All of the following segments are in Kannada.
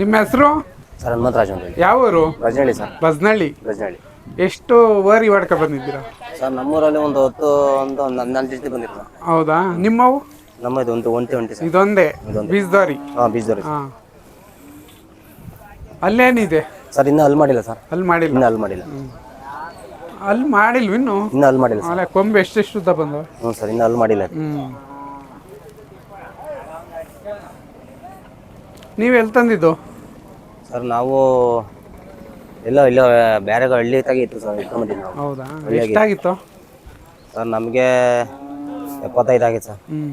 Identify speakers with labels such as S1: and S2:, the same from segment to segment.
S1: ನಿಮ್ಮ ಹೆಸರು?
S2: ಸರ್ ಹನುಮಂತರಾಜ್ ಅಂತ ಹೇಳಿ.
S1: ಯಾವ ಊರು?
S2: ರಜನಹಳ್ಳಿ ಸರ್.
S1: ಬಸ್ನಳ್ಳಿ.
S2: ರಜನಹಳ್ಳಿ
S1: ಎಷ್ಟು ಓರಿ ಹೊಡ್ಕ ಬಂದಿದ್ದೀರಾ?
S2: ಸರ್ ನಮ್ಮೂರಲ್ಲಿ ಒಂದು ಹೊತ್ತು ಒಂದು ಒಂದು ಹನ್ನೆರಡು ಜೊತೆ ಬಂದಿತ್ತು
S1: ಹೌದಾ? ನಿಮ್ಮವು?
S2: ನಮ್ಮದು ಒಂದು ಒಂಟಿ ಒಂಟಿ ಸರ್.
S1: ಇದೊಂದೇ? ಬೀಜದೋರಿ
S2: ಹಾಂ ಬೀಜದವ್ರಿ
S1: ಹಾಂ. ಅಲ್ಲೇನಿದೆ?
S2: ಸರ್ ಇನ್ನೂ ಅಲ್ಲಿ ಮಾಡಿಲ್ಲ ಸರ್.
S1: ಅಲ್ಲಿ ಮಾಡಿಲ್ಲ?
S2: ಇನ್ನೂ ಅಲ್ಲಿ ಮಾಡಿಲ್ಲ.
S1: ಅಲ್ಲಿ ಮಾಡಿಲ್ವ ಇನ್ನು?
S2: ಇನ್ನೂ ಅಲ್ಲಿ ಮಾಡಿಲ್ಲ ಸರ್.
S1: ಅಲ್ಲ ಕೊಂಬು ಎಷ್ಟೆಷ್ಟು ಉದ್ದ ಬಂದವ?
S2: ಹ್ಞೂ ಸರ್ ಇನ್ನೂ ಅಲ್ಲಿ ಮಾಡಿಲ್ಲ.
S1: ನೀವು ಎಲ್ಲಿ ತಂದಿದ್ದು?
S2: ಸರ್ ನಾವು ಎಲ್ಲ ಇಲ್ಲ ಬೇರೆ ಹಳ್ಳಿ ತಗಿತ್ತು ಸರ್ ನಾವು.
S1: ಹೌದಾ? ಎಷ್ಟಾಗಿತ್ತು?
S2: ಸರ್ ನಮಗೆ ಎಪ್ಪತ್ತೈದು ಆಗಿತ್ತು ಸರ್.
S1: ಹ್ಞೂ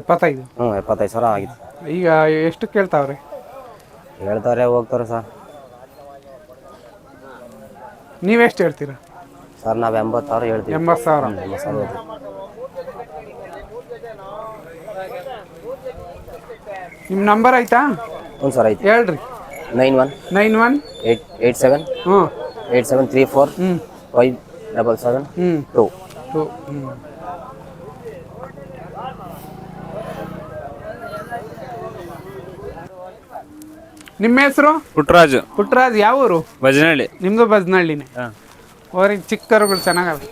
S1: ಎಪ್ಪತ್ತೈದು?
S2: ಹ್ಞೂ ಎಪ್ಪತ್ತೈದು ಸಾವಿರ ಆಗಿತ್ತು.
S1: ಈಗ ಎಷ್ಟು ಕೇಳ್ತಾವ್ರಿ?
S2: ಹೇಳ್ತಾವ್ರೆ ಹೋಗ್ತಾರೆ ಸರ್.
S1: ನೀವೆಷ್ಟು ಹೇಳ್ತೀರಾ?
S2: ಸರ್ ನಾವು ಎಂಬತ್ತು ಸಾವಿರ ಹೇಳ್ತೀವಿ.
S1: ಎಂಬತ್ತು ಸಾವಿರ.
S2: ಎಂಬತ್ತು ಸಾವಿರ ಹೇಳ್ತೀವಿ.
S1: ನಿಮ್ಮ ನಂಬರ್ ಆಯ್ತಾ?
S2: ಹ್ಞೂ ಸರ್ ಆಯ್ತು.
S1: ಹೇಳ್ರಿ.
S2: Nine one
S1: nine one?
S2: Eight eight seven?
S1: ಹ್ಞೂ.
S2: Eight seven three four?
S1: ಹ್ಞೂ.
S2: Five double seven?
S1: ಹ್ಞೂ.
S2: ಟು.
S1: ಟು. ಹ್ಞೂ. ನಿಮ್ಮ ಹೆಸರು?
S3: ಪುಟ್ರಾಜ್.
S1: ಪುಟ್ರಾಜ್ ಯಾವ ಊರು?
S3: ಬಜನಹಳ್ಳಿ
S1: ನಿಮ್ಮದು ಹಾಂ. ಅವ್ರಿಗೆ ಚಿಕ್ಕರುಗಳು ಚೆನ್ನಾಗವೆ.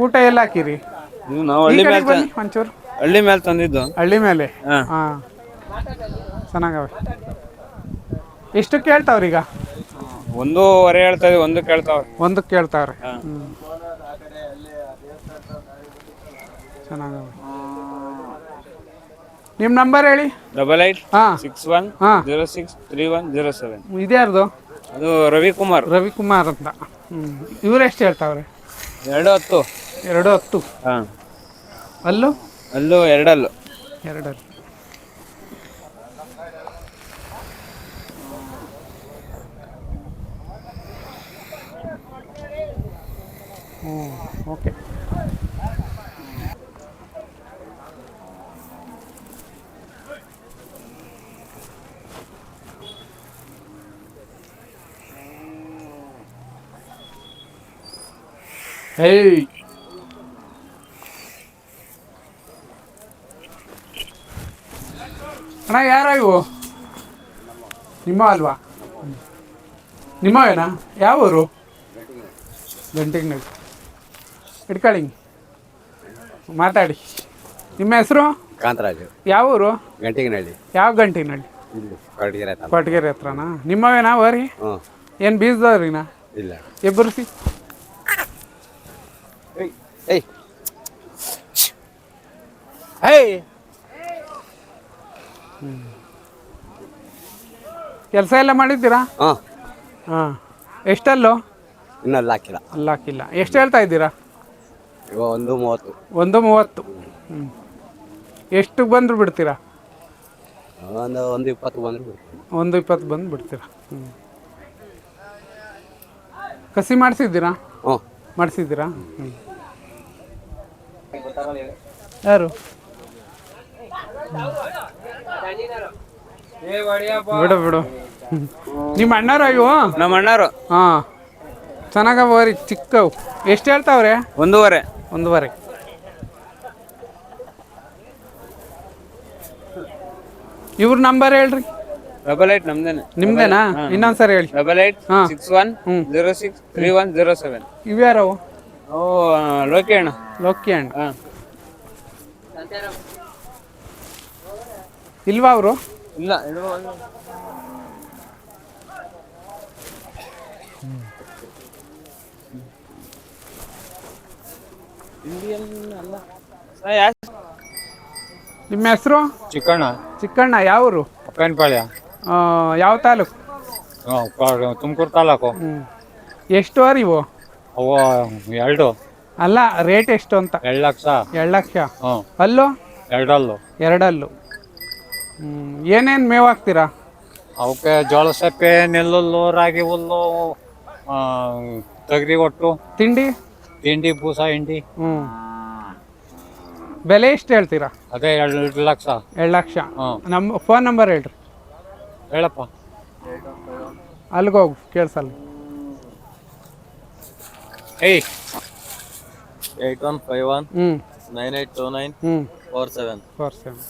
S1: ಊಟ ಎಲ್ಲ ಹಾಕಿರಿ.
S3: ಇದು ನಾವು
S1: ಈ
S3: ಹಳ್ಳಿ ಮೇಲೆ
S1: ಬನ್ನಿ ಒಂಚೂರು.
S3: ಹಳ್ಳಿ ಮೇಲೆ ತಂದಿದ್ದು.
S1: ಹಳ್ಳಿ ಮೇಲೆ
S3: ಹಾ.
S1: ಹಾಂ. ಚೆನ್ನಾಗವೆ. ಎಷ್ಟು ಕೇಳ್ತಾವ್ರೀಗ
S3: ಒಂದೂವರೆ ಹೇಳ್ತಾ ಇದೀವಿ ಒಂದು ಕೇಳ್ತಾವ್ರಿ.
S1: ಒಂದು ಕೇಳ್ತಾವ್ರೆ.
S3: ಹಾ.
S1: ಹ್ಮ್. ಚೆನ್ನಾಗವೆ. ನಿಮ್ಮ ನಂಬರ್ ಹೇಳಿ?
S3: ಡಬಲ್ ಏಟ್
S1: ಹಾಂ.
S3: ಸಿಕ್ಸ್ ಒನ್
S1: ಹಾಂ.
S3: Zero six three one zero seven.
S1: ಇದ್ಯಾರ್ದು
S3: ಅದು ರವಿಕುಮಾರ್.
S1: ರವಿಕುಮಾರ್ ಅಂತ. ಹ್ಞೂ ಇವ್ರು ಎಷ್ಟು ಹೇಳ್ತಾವ್ರೆ?
S3: ಎರಡು ಹತ್ತು.
S1: ಎರಡು ಹತ್ತು.
S3: ಹಾಂ.
S1: ಅಲ್ಲೂ?
S3: ಅಲ್ಲೂ ಎರಡಲ್ಲು.
S1: ಎರಡಲ್ಲಿ. ಹ್ಞೂ ಓಕೆ. ಹೇಯ್ ಅಣ್ಣ ಯಾರ ಇವು ನಿಮ್ಮ ಅಲ್ವಾ? ನಿಮ್ಮವೇನಾ? ಯಾವ ಊರು ಗಂಟಿಗ್ನಳ್ಳಿ ಇಟ್ಕೊಳ್ಳಿ ಮಾತಾಡಿ. ನಿಮ್ಮ ಹೆಸರು?
S2: ಕಾಂತರಾಜು.
S1: ಯಾವ ಊರು
S2: ಗಂಟೆಗಿನಹಳ್ಳಿ
S1: ಯಾವ ಗಂಟಿನಹಳ್ಳಿ
S2: ಇಲ್ಲಿ ಕೊರಟಗೆರೆ
S1: ಕೊಟ್ಟಗೆರೆ ಹತ್ರನಾ? ನಿಮ್ಮವೇನಾ
S2: ಹ್ಞೂ.
S1: ಏನು ಬೀಜದವ್ರಿನಾ?
S2: ಇಲ್ಲ.
S1: ಎಬ್ಬರಿಸಿ
S2: ಏಯ್ ಹೇಯ್
S1: ಕೆಲಸ ಎಲ್ಲ ಮಾಡಿದ್ದೀರಾ?
S2: ಹಾಂ.
S1: ಹಾಂ. ಎಷ್ಟಲ್ಲೋ?
S2: ಇನ್ನೂ ಅಲ್ಲಿ ಹಾಕಿಲ್ಲ.
S1: ಅಲ್ಲ ಹಾಕಿಲ್ಲ. ಎಷ್ಟು ಹೇಳ್ತಾ ಇದ್ದೀರಾ?
S2: ಇವಾಗ ಒಂದು ಮೂವತ್ತು.
S1: ಒಂದು ಮೂವತ್ತು. ಹ್ಞೂ ಎಷ್ಟು ಬಂದರು ಬಿಡ್ತೀರಾ?
S2: ಒಂದು ಒಂದು ಇಪ್ಪತ್ತು ಬಂದರು
S1: ಒಂದು ಇಪ್ಪತ್ತು ಬಂದು ಬಿಡ್ತೀರಾ? ಹ್ಞೂ ಕಸಿ ಮಾಡಿಸಿದ್ದೀರಾ?
S2: ಹ್ಞೂ
S1: ಮಾಡಿಸಿದ್ದೀರಾ? ಹ್ಞೂ ಯಾರು? ಬಿಡು ಬಿಡು. ಹ್ಮ್. ನಿಮ್ಮ ಅಣ್ಣಾರ ಇವು?
S3: ನಮ್ಮ ಅಣ್ಣಾರು.
S1: ಹಾಂ. ಚೆನ್ನಾಗವರಿ ಚಿಕ್ಕವು. ಎಷ್ಟು ಹೇಳ್ತಾವ್ರೆ?
S3: ಒಂದೂವರೆ.
S1: ಒಂದೂವರೆ. ಇವ್ರ ನಂಬರ್ ಹೇಳ್ರಿ.
S3: ಡಬಲ್ ಏಯ್ಟ್ ನಮ್ದೇನೆ.
S1: ನಿಮ್ದೇನಾ? ಇನ್ನೊಂದ್ಸರಿ ಹೇಳಿ.
S3: ಡಬಲ್ ಏಟ್
S1: ಹಾ.
S3: Six one zero six three one zero seven.
S1: ಇವ್ಯಾರವು
S3: ಓ ಲೋಕಿ ಅಣ್ಣ.
S1: ಲೋಕಿ ಅಣ್ಣ.
S3: ಹಾಂ.
S1: ಇಲ್ವಾ ಅವರು?
S3: ಇಲ್ಲ ಇದು ಇಂಡಿಯನ್ ಅಲ್ಲ.
S1: ನಿಮ್ಮ ಹೆಸರು?
S3: ಚಿಕ್ಕಣ್ಣ.
S1: ಚಿಕ್ಕಣ್ಣ ಯಾವ ಊರು
S3: ಪೇನ್ಪಾಳ್ಯ
S1: ಆ, ಯಾವ ತಾಲೂಕು?
S3: ತುಮಕೂರು ತಾಲೂಕು.
S1: ಹ್ಞೂ ಎಷ್ಟು ಅರಿ ಇವು
S3: ಅವು ಎರಡು.
S1: ಅಲ್ಲ ರೇಟ್ ಎಷ್ಟು ಅಂತ?
S3: ಎರಡು ಲಕ್ಷ.
S1: ಎರಡು ಲಕ್ಷ.
S3: ಹ್ಞೂ
S1: ಅಲ್ಲೂ?
S3: ಎರಡಲ್ಲು.
S1: ಎರಡಲ್ಲು. ಏನೇನು ಮೇವು ಹಾಕ್ತೀರಾ?
S3: ಅವಕ್ಕೆ ಜೋಳ ಸಪ್ಪೆ ನೆಲ್ಲುಲ್ಲು ರಾಗಿ ಹುಲ್ಲು ಆ, ತೊಗರಿ ಒಟ್ಟು
S1: ತಿಂಡಿ?
S3: ತಿಂಡಿ ಬೂಸ ಹಿಂಡಿ.
S1: ಹ್ಞೂ ಬೆಲೆ ಎಷ್ಟು ಹೇಳ್ತೀರಾ?
S3: ಅದೇ ಎರಡು ಲಕ್ಷ.
S1: ಎರಡು ಲಕ್ಷ.
S3: ಹ್ಞೂ
S1: ನಮ್ಮ ಫೋನ್ ನಂಬರ್ ಹೇಳ್ರಿ.
S3: ಹೇಳಪ್ಪ.
S1: ಅಲ್ಲಿಗೆ ಹೋಗು ಕೇಳಿಸಲ್ಲ.
S3: ಏಯ್. ಏಯ್ಟ್ ಒನ್ ಫೈವ್ ಒನ್
S1: ಹ್ಞೂ
S3: ನೈನ್ ಏಯ್ಟ್ ಟು ನೈನ್
S1: ಹ್ಞೂ
S2: ಫೋರ್ ಸೆವೆನ್.
S1: Four seven.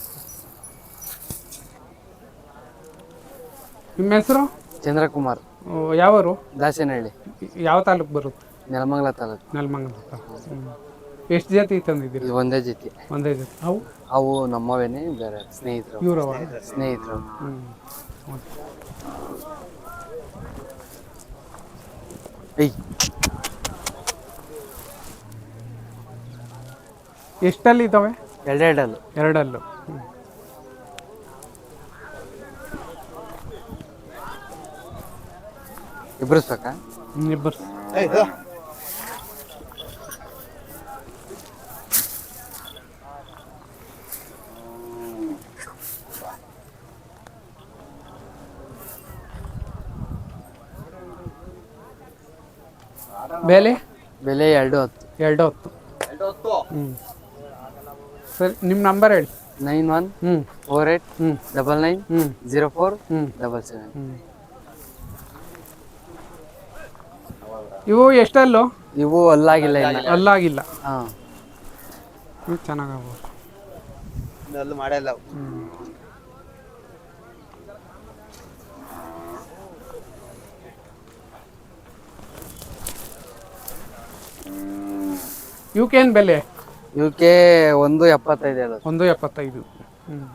S1: ನಿಮ್ಮ ಹೆಸರು?
S4: ಚಂದ್ರಕುಮಾರ್.
S1: ಯಾವರು?
S4: ದಾಸೇನಹಳ್ಳಿ.
S1: ಯಾವ ತಾಲೂಕು ಬರುತ್ತೆ
S4: ನೆಲಮಂಗಲ ತಾಲೂಕು.
S1: ನೆಲಮಂಗಲ ಎಷ್ಟು ಜಾತಿ ತಂದಿದ್ದೀರಿ?
S4: ಇದು ಒಂದೇ ಜೊತೆ.
S1: ಒಂದೇ ಜಾತಿ. ಅವು?
S4: ಅವು ನಮ್ಮವೇನೆ ಬೇರೆ ಸ್ನೇಹಿತರು.
S1: ಇವ್ರವ
S4: ಸ್ನೇಹಿತರು. ಏಯ್.
S1: ಎಷ್ಟಲ್ಲಿ ಇದ್ದಾವೆ?
S4: ಎರಡೆರಡಲ್ಲು.
S1: ಎರಡಲ್ಲೂ. ಹ್ಞೂ
S4: ಇಬ್ಬರಿಸ್ಬೇಕಾ
S1: ಇಬ್ಬರು ಬೆಲೆ?
S4: ಬೆಲೆ ಎರಡು ಹತ್ತು.
S1: ಎರಡು ಹೊತ್ತು. ಹ್ಞೂ ಸರಿ ನಿಮ್ಮ ನಂಬರ್ ಹೇಳಿ.
S4: ನೈನ್ ಒನ್
S1: ಹ್ಞೂ
S4: ಫೋರ್ ಏಟ್
S1: ಹ್ಞೂ
S4: ಡಬಲ್ ನೈನ್
S1: ಹ್ಞೂ
S4: ಜೀರೋ ಫೋರ್
S1: ಹ್ಞೂ
S4: ಡಬಲ್ ಸೆವೆನ್.
S1: ಹ್ಞೂ ಇವು ಎಷ್ಟಲ್ಲೋ?
S4: ಇವು ಅಲ್ಲಾಗಿಲ್ಲ
S1: ಅಲ್ಲಾಗಿಲ್ಲ.
S4: ಹಾಂ.
S1: ಇವು ಚೆನ್ನಾಗವು.
S2: ಅಲ್ಲಿ ಮಾಡಲ್ಲ
S1: ಇವಕ್ಕೇನು ಬೆಲೆ?
S4: ಇವಕ್ಕೆ ಒಂದು ಎಪ್ಪತ್ತೈದು ಅದು
S1: ಒಂದು ಎಪ್ಪತ್ತೈದು. ಹ್ಞೂ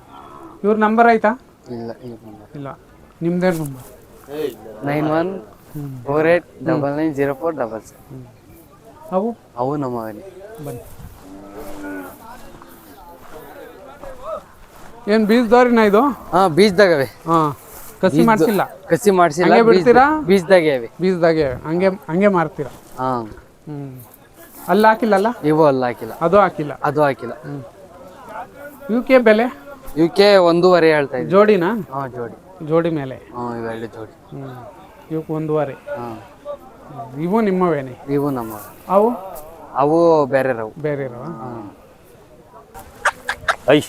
S1: ಇವ್ರ ನಂಬರ್ ಆಯ್ತಾ?
S4: ಇಲ್ಲ ಈಗ ನಂಬರ್
S1: ಇಲ್ಲ. ನಿಮ್ದೇ number
S4: nine one four eight double nine zero four double seven
S1: ಅವು
S4: ಅವು ನಮ್ಮವೇ
S1: ಬನ್ನಿ. ಏನು ಬೀಜದವ್ರಿನ ಇದು?
S4: ಹಾಂ ಬೀಜದಾಗವೆ.
S1: ಹಾಂ ಕಸಿ ಮಾಡ್ಸಿಲ್ಲ.
S4: ಕಸಿ ಮಾಡ್ಸಿಲ್ಲ
S1: ಹಂಗೆ ಬಿಡ್ತೀರಾ?
S4: ಬೀಜದಾಗೆ ಅವೆ
S1: ಬೀಜದಾಗೆ ಹಂಗೆ ಹಂಗೆ ಮಾರ್ತೀರ?
S4: ಹಾಂ.
S1: ಹ್ಞೂ ಅಲ್ಲಿ ಹಾಕಿಲ್ಲಲ್ಲ?
S4: ಇವು ಅಲ್ಲಿ ಹಾಕಿಲ್ಲ.
S1: ಅದು ಹಾಕಿಲ್ಲ.
S4: ಅದು ಹಾಕಿಲ್ಲ.
S1: ಇವಕ್ಕೆ ಬೆಲೆ?
S4: ಇವಕ್ಕೆ ಒಂದೂವರೆ ಹೇಳ್ತಾ ಇದ್ವಿ
S1: ಜೋಡಿನಾ?
S4: ಹಾಂ ಜೋಡಿ.
S1: ಜೋಡಿ ಮೇಲೆ.
S4: ಹಾಂ ಇವೆರಡು ಜೋಡಿ.
S1: ಹ್ಞೂ ಇವಕ್ಕೆ ಒಂದೂವರೆ.
S4: ಹಾಂ.
S1: ಇವು ನಿಮ್ಮವೇನೆ?
S4: ಇವು ನಮ್ಮ.
S1: ಅವು?
S4: ಅವು ಬೇರೆ ರವು
S1: ಬೇರೆ ಇರವ
S5: ಐ.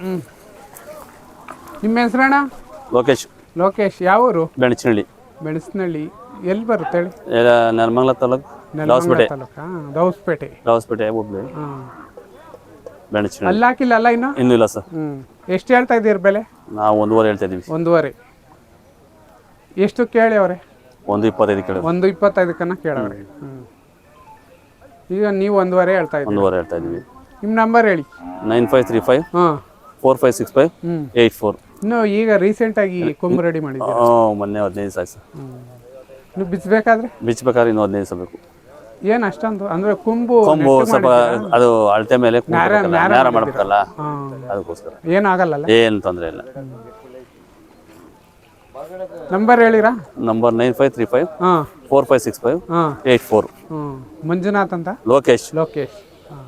S1: ಹ್ಞೂ ನಿಮ್ಮ ಹೆಸರಣ್ಣ
S5: ಲೋಕೇಶ್.
S1: ಲೋಕೇಶ್. ಯಾವೂರು
S5: ಬೆಣಸಿನಳ್ಳಿ
S1: ಬೆಣಸಿನಳ್ಳಿ ಎಲ್ಲಿ ಬರುತ್ತೆ ಹೇಳಿ?
S5: ಎಲ್ಲ ನೆಲಮಂಗಲ ತಾಲೂಕು ದಾವಸ್ಪೇಟೆ.
S1: ತಾಲೂಕಾ? ದೌಸ್ಪೇಟೆ
S5: ದಾವಸ್ಪೇಟೆ ಹೋಗ್ಲಿ
S1: ಹಾಂ.
S5: ಬೆಣಚಿನಹಳ್ಳಿ
S1: ಅಲ್ಲಿ ಹಾಕಿಲ್ಲ ಅಲ್ಲ ಇನ್ನು?
S5: ಇನ್ನೂ ಇಲ್ಲ ಸರ್.
S1: ಹ್ಞೂ ಎಷ್ಟು ಹೇಳ್ತಾ ಇದ್ದೀರಿ ಬೆಲೆ?
S5: ನಾವು ಒಂದೂವರೆ ಹೇಳ್ತಾ ಇದೀವಿ
S1: ಒಂದೂವರೆ. ಎಷ್ಟು ಕೇಳಿ ಅವ್ರೆ?
S5: ಒಂದು ಇಪ್ಪತ್ತೈದು ಕೇಳಿ.
S1: ಒಂದು ಇಪ್ಪತ್ತೈದಕ್ಕನ್ನ ಕೇಳವ್ರೆ ಹ್ಞೂ ಈಗ ನೀವು ಒಂದೂವರೆ ಹೇಳ್ತಾ ಇದ್ದೀವಿ
S5: ಒಂದೂವರೆ ಹೇಳ್ತಾ ಇದ್ದೀವಿ.
S1: ನಿಮ್ಮ ನಂಬರ್ ಹೇಳಿ.
S5: ನೈನ್ ಫೈವ್ ತ್ರೀ ಫೈವ್
S1: ಹಾಂ.
S5: Four five six five eight four.
S1: ಇನ್ನು ಈಗ ರೀಸೆಂಟಾಗಿ ಕೊಂಬು ರೆಡಿ ಮಾಡಿದ್ದೀರಿ?
S5: ಮೊನ್ನೆ ಹದಿನೈದು ಸರ್.
S1: ಹ್ಞೂ ಇನ್ನು ಬಿಚ್ಚಬೇಕಾದ್ರೆ
S5: ಬಿಚ್ಚಬೇಕಾದ್ರೆ ಇನ್ನೂ ಹದಿನೈದು ದಿವಸ ಬೇಕು.
S1: ಏನು ಅಷ್ಟೊಂದು? ಅಂದರೆ ಕುಂಬು
S5: ಕೊಂಬು ಸ್ವಲ್ಪ ಅದು ಅಳತೆ ಮೇಲೆ ಕೂತ್ಬೇಕಲ್ಲ,
S1: ನ್ಯಾರ
S5: ನ್ಯಾರ ಮಾಡ್ಬೇಕಲ್ಲ
S1: ಹಾಂ.
S5: ಅದಕ್ಕೋಸ್ಕರ.
S1: ಏನಾಗಲ್ಲ
S5: ಏನು ತೊಂದರೆ ಇಲ್ಲ.
S1: Number ಹೇಳಿರಾ?
S5: Number nine five three five
S1: ಹಾಂ.
S5: ಫೋರ್ ಫೈವ್ ಸಿಕ್ಸ್ ಫೈವ್
S1: ಹಾಂ.
S5: ಏಯ್ಟ್ ಫೋರ್
S1: ಹ್ಞೂ ಮಂಜುನಾಥ್ ಅಂತ?
S5: ಲೋಕೇಶ್.
S1: ಲೋಕೇಶ್. ಹಾಂ.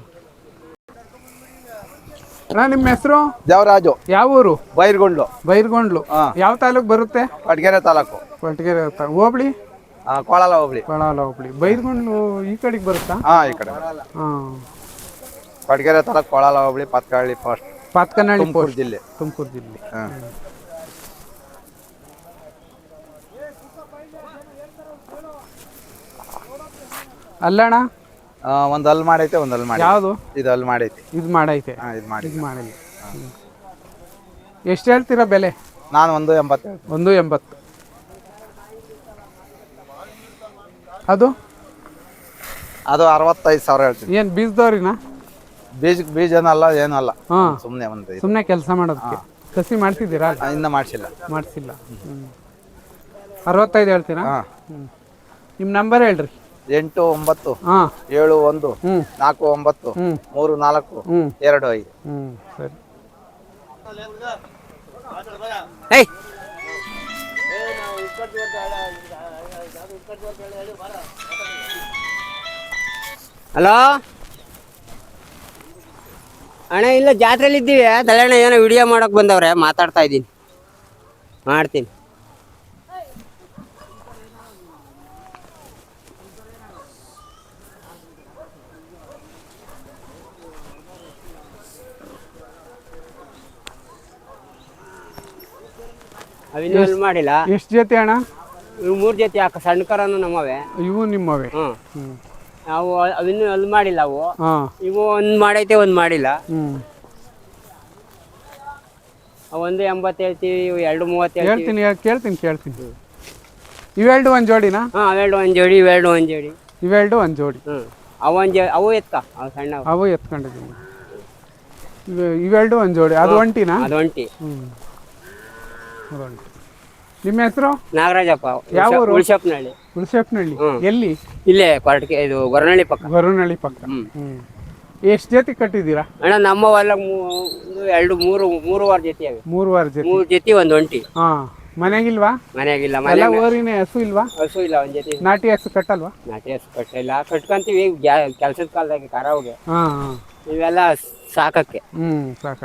S1: ಅಣ್ಣ ನಿಮ್ಮ ಹೆಸರು?
S6: ದೇವರಾಜು
S1: ಯಾವ ಊರು?
S6: ಬೈರ್ಗೊಂಡ್ಲು.
S1: ಬೈರ್ಗೊಂಡ್ಲು. ಯಾವ ತಾಲೂಕು ಬರುತ್ತೆ?
S6: ಕಟ್ಗೆರೆ ತಾಲೂಕು.
S1: ಕೊಟ್ಟಿಗೆರೆ ತ- ಹೋಬಳಿ?
S6: ಆ, ಕೋಳಲ ಹೋಗ್ಲಿ
S1: ಕೊಳಾಲ ಹೋಬಳಿ. ಬೈರ್ಗೊಂಡ್ಲು ಈ ಕಡೆಗೆ ಬರುತ್ತಾ?
S6: ಹಾ ಈ ಕಡೆ
S1: ಹಾಂ.
S6: ಕಟ್ಗೆರೆ ತಾಲೂಕು ಕೊಳಲ ಹೋಗ್ಲಿ ಪತ್ಕಳ್ಳಿ ಫಸ್ಟ್
S1: ಪಾತ್ಕನಹಳ್ಳಿ
S6: ತುಮಕೂರು ಜಿಲ್ಲೆ.
S1: ತುಮಕೂರು ಜಿಲ್ಲೆ.
S6: ಹಾ.
S1: ಅಲ್ಲಣ್ಣ?
S6: ಒಂದು ಅಲ್ಲಿ ಮಾಡೈತೆ ಒಂದು ಅಲ್ಲಿ ಮಾಡಿ
S1: ಯಾವುದು?
S6: ಇದು ಅಲ್ಲಿ ಮಾಡೈತೆ.
S1: ಇದು ಮಾಡೈತೆ.
S6: ಹಾ ಇದು ಮಾಡಿ
S1: ಇದು ಮಾಡಿಲ್ಲ ಎಷ್ಟು ಹೇಳ್ತೀರಾ ಬೆಲೆ?
S6: ನಾನು ಒಂದು ಎಂಬತ್ತು
S1: ಒಂದು ಎಂಬತ್ತು. ಅದು?
S6: ಅದು ಅರವತ್ತೈದು ಸಾವಿರ ಹೇಳ್ತೀನಿ.
S1: ಏನು ಬೀಜದವ್ರಿನ?
S6: ಬೀಜ ಬೀಜನಲ್ಲ ಏನಲ್ಲ
S1: ಹಾಂ.
S6: ಸುಮ್ಮನೆ ಒಂದು ಇದು.
S1: ಸುಮ್ಮನೆ ಕೆಲಸ ಮಾಡೋದಕ್ಕೆ. ಕಸಿ ಮಾಡ್ತಿದ್ದೀರಾ
S6: ಆ, ಇನ್ನ ಮಾಡಿಸಿಲ್ಲ.
S1: ಮಾಡಿಸಿಲ್ಲ. ಅರವತ್ತೈದು ಹೇಳ್ತೀರಾ?
S6: ಹಾ.
S1: ನಿಮ್ಮ ನಂಬರ್ ಹೇಳ್ರಿ.
S6: ಎಂಟು ಒಂಬತ್ತು ಏಳು ಒಂದು ನಾಲ್ಕು ಒಂಬತ್ತು ಮೂರು ನಾಲ್ಕು ಎರಡು ಐದು.
S7: ಹಲೋ? ಅಣ್ಣ ಇಲ್ಲ ಜಾತ್ರೆಲಿ ಇದ್ದೀವಿ. ತಲೆಣ್ಣ ಏನೋ ವಿಡಿಯೋ ಮಾಡೋಕೆ ಬಂದವ್ರೆ. ಮಾತಾಡ್ತಾ ಇದ್ದೀನಿ. ಮಾಡ್ತೀನಿ. ಅವಿನ್ನೂ ಅಲ್ಲಿ ಮಾಡಿಲ್ಲ.
S1: ಎಷ್ಟು ಜೊತೆ ಅಣ್ಣ?
S7: ಇವು ಮೂರು ಜೊತೆ ಯಾಕೆ ಸಣ್ಣ ಕರನು ನಮ್ಮವೆ.
S1: ಇವು ನಿಮ್ಮವೇ?
S7: ಹ್ಞೂ ನಾವು ಅವಿನ್ನೂ ಅಲ್ಲಿ ಮಾಡಿಲ್ಲ ಅವು.
S1: ಹಾಂ.
S7: ಇವು ಒಂದು ಮಾಡೈತೆ ಒಂದು ಮಾಡಿಲ್ಲ.
S1: ಹ್ಞೂ
S7: ಅವು ಒಂದು ಎಂಬತ್ತು ಹೇಳ್ತೀವಿ ಇವು ಎರಡು ಮೂವತ್ತು ಹೇಳ್ತೀವಿ.
S1: ಹೇಳ್ತೀನಿ ಹೇಳ್- ಕೇಳ್ತೀನಿ ಕೇಳ್ತೀನಿ. ಇವೆರಡು ಒಂದು ಜೋಡಿನಾ?
S7: ಹಾಂ ಅವೆರಡು ಒಂದು ಜೋಡಿ ಇವೆರಡು ಒಂದು ಜೋಡಿ.
S1: ಇವೆರಡು ಒಂದು ಜೋಡಿ.
S7: ಹ್ಞೂ ಅವು ಒಂದು ಜೋ ಅವು ಎತ್ಕ ಅವು ಸಣ್ಣ
S1: ಅವು ಎತ್ಕೊಂಡಿದ್ದೀನಿ ಇವೆ- ಇವೆರಡು ಒಂದು ಜೋಡಿ. ಅದು ಒಂಟಿನಾ?
S7: ಅದು ಒಂಟಿ.
S1: ಹ್ಞೂ ನಿಮ್ಮ ಹೆಸರು?
S7: ನಾಗರಾಜಪ್ಪ
S1: ಯಾವ ಊರು? ಹುಣಸೆಪ್ಪನಹಳ್ಳಿ
S7: ಹ್ಮ್.
S1: ಎಲ್ಲಿ?
S7: ಇಲ್ಲೇ ಕೊರಟಕೆ ಇದು ಗೊರನಹಳ್ಳಿ ಪಕ್ಕ.
S1: ಗೊರವನಹಳ್ಳಿ ಪಕ್ಕ.
S7: ಹ್ಮ್.
S1: ಎಷ್ಟು ಜೊತೆ ಕಟ್ಟಿದ್ದೀರಾ?
S7: ಅಣ್ಣ ನಮ್ಮ ಹೊಲ ಮೂ- ಒಂದು ಎರಡು ಮೂರು ಮೂರುವಾರ ಜೊತೆ ಅವೆ.
S1: ಮೂರುವಾರ ಜೊತೆ.
S7: ಮೂರು ಜೊತೆ ಒಂದು ಒಂಟಿ.
S1: ಹಾಂ. ಮನೆಗಿಲ್ವಾ?
S7: ಮನೆಯಾಗಿಲ್ಲ
S1: ಎಲ್ಲ
S7: ಮನೆ
S1: ಊರಿನ ಹಸು ಇಲ್ವಾ?
S7: ಹಸು ಇಲ್ಲ ಒಂದ್ ಜೊತೆ.
S1: ನಾಟಿ ಹಸು ಕಟ್ಟಲ್ವಾ?
S7: ನಾಟಿ ಹಸು ಕಟ್ಟಿಲ್ಲ ಕಟ್ಕೊಂತೀವಿ ಕೆಲಸದ ಕಾಲದಾಗ ಕರಾವ್ಗೆ.
S1: ಹಾಂ ಹಾ.
S7: ಇವೆಲ್ಲ ಸಾಕಕ್ಕೆ.
S1: ಹ್ಮ್ ಸಾಕ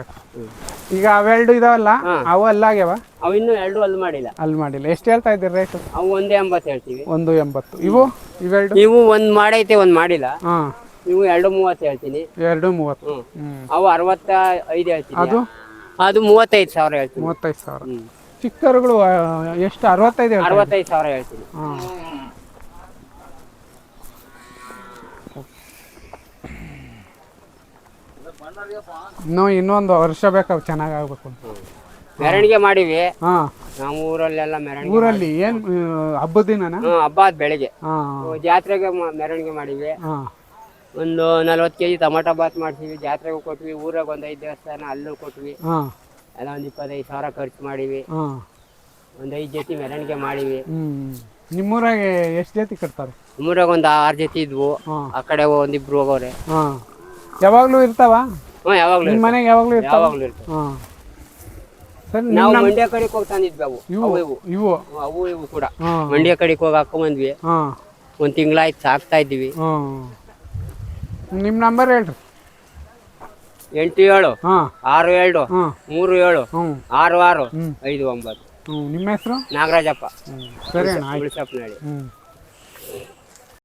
S1: ಈಗ ಅವೆರಡು ಇದಾವಲ್ಲ
S7: ಹಾ.
S1: ಅವು ಅಲ್ಲಾಗ್ಯಾವ?
S7: ಅವು ಇನ್ನೂ ಎರಡು ಅಲ್ಲಿ ಮಾಡಿಲ್ಲ.
S1: ಅಲ್ಲಿ ಮಾಡಿಲ್ಲ. ಎಷ್ಟು ಹೇಳ್ತಾ ಇದ್ದೀರಿ ರೇಟ್
S7: ಅವು ಒಂದೇ ಎಂಬತ್ತು ಹೇಳ್ತೀವಿ.
S1: ಒಂದು ಎಂಬತ್ತು. ಇವು? ಇವೆರಡು
S7: ಇವು ಒಂದು ಮಾಡೈತೆ ಒಂದು ಮಾಡಿಲ್ಲ.
S1: ಹಾ.
S7: ಇವು ಎರಡು ಮೂವತ್ತು ಹೇಳ್ತೀನಿ.
S1: ಎರಡು ಮೂವತ್ತು.
S7: ಹ್ಞೂ ಅವು ಅರವತ್ತ ಐದು ಹೇಳ್ತೀನಿ.
S1: ಅದು?
S7: ಅದು ಮೂವತ್ತೈದು ಸಾವಿರ ಹೇಳ್ತೀನಿ.
S1: ಮೂವತ್ತೈದು ಸಾವಿರ.
S7: ಹ್ಞೂ
S1: ಚಿಕ್ಕರುಗಳು ಎಷ್ಟು? ಅರವತ್ತೈದು
S7: ಅರವತ್ತೈದು ಸಾವಿರ ಹೇಳ್ತೀನಿ.
S1: ಹಾಂ. ಇನ್ನೂ ಇನ್ನೊಂದು ವರ್ಷ ಬೇಕಾಗ ಚೆನ್ನಾಗಿ ಆಗ್ಬೇಕು ಅಂತ.
S7: ಮೆರವಣಿಗೆ ಮಾಡಿವಿ.
S1: ಹಾಂ.
S7: ನಮ್ಮ ಊರಲ್ಲೆಲ್ಲ ಮೆರವಣಿಗೆ
S1: ಊರಲ್ಲಿ ಏನು ಹಬ್ಬದ ದಿನನಾ?
S7: ಹ್ಞೂ ಹಬ್ಬ ಆದ ಬೆಳಿಗ್ಗೆ.
S1: ಹಾಂ.
S7: ಜಾತ್ರೆಗೆ ಮ- ಮೆರವಣಿಗೆ ಮಾಡಿವಿ.
S1: ಹಾಂ.
S7: ಒಂದು ನಲ್ವತ್ತು ಕೆಜಿ ಟೊಮಾಟೊ ಬಾತ್ ಮಾಡ್ತೀವಿ ಜಾತ್ರೆಗೂ ಕೊಟ್ವಿ. ಊರಾಗ ಒಂದು ಐದು ದೇವಸ್ಥಾನ ಅಲ್ಲೂ ಕೊಟ್ವಿ.
S1: ಹಾಂ.
S7: ಎಲ್ಲ ಒಂದು ಇಪ್ಪತ್ತೈದು ಸಾವಿರ ಖರ್ಚು ಮಾಡಿವಿ
S1: ಹಾಂ.
S7: ಒಂದು ಐದು ಜೊತೆ ಮೆರವಣಿಗೆ ಮಾಡಿವಿ
S1: ಹ್ಮ್. ನಿಮ್ಮೂರಾಗೆ ಎಷ್ಟು ಜೊತೆ ಕಟ್ತಾರೆ?
S7: ನಿಮ್ಮೂರಾಗ ಒಂದು ಆರು ಜೊತೆ ಇದ್ವು.
S1: ಹಾಂ.
S7: ಆ ಕಡೆ ಒಂದಿಬ್ರು ಹೋಗೋರೆ.
S1: ಯಾವಾಗ್ಲೂ ಯಾವಾಗಲೂ ಇರ್ತಾವ?
S7: ಹ್ಞೂ ಯಾವಾಗಲೂ
S1: ನಿಮ್ಮ ಮನೆಗೆ ಯಾವಾಗಲೂ ಇರ್ತಾವ?
S7: ಯಾವಾಗಲೂ ಇರ್ತವೆ
S1: ಹಾಂ. ಸರಿ
S7: ನಾವು
S1: ನಿಮ್ಮ
S7: ಮಂಡ್ಯ ಕಡೆಗೆ ಹೋಗಿ ತಂದಿದ್ವಿ ಅವು.
S1: ಇವು
S7: ಅವು ಇವು.
S1: ಇವು.
S7: ಅವು ಇವು ಕೂಡ.
S1: ಹಾಂ.
S7: ಮಂಡ್ಯ ಕಡೆಗೆ ಹೋಗಿ ಹಾಕೊಂಬಂದ್ವಿ
S1: ಹಾಂ.
S7: ಒಂದು ತಿಂಗಳಾಯ್ತು ಸಾಕ್ತಾ ಇದ್ದೀವಿ.
S1: ನಿಮ್ ನಿಮ್ಮ ನಂಬರ್ ಹೇಳ್ರಿ.
S7: ಎಂಟು ಏಳು
S1: ಹಾಂ.
S7: ಆರು ಎರಡು
S1: ಹಾಂ.
S7: ಮೂರು ಏಳು ಆರು ಆರು ಐದು ಒಂಬತ್ತು.
S1: ನಿಮ್ಮ ಹೆಸರು?
S7: ನಾಗರಾಜಪ್ಪ.
S1: ಸರಿ ಅಣ್ಣ ಆಯ್ತು.
S7: ಉಳಿಸಪ್ಪನಹಳ್ಳಿ
S1: ಹ್ಞೂ.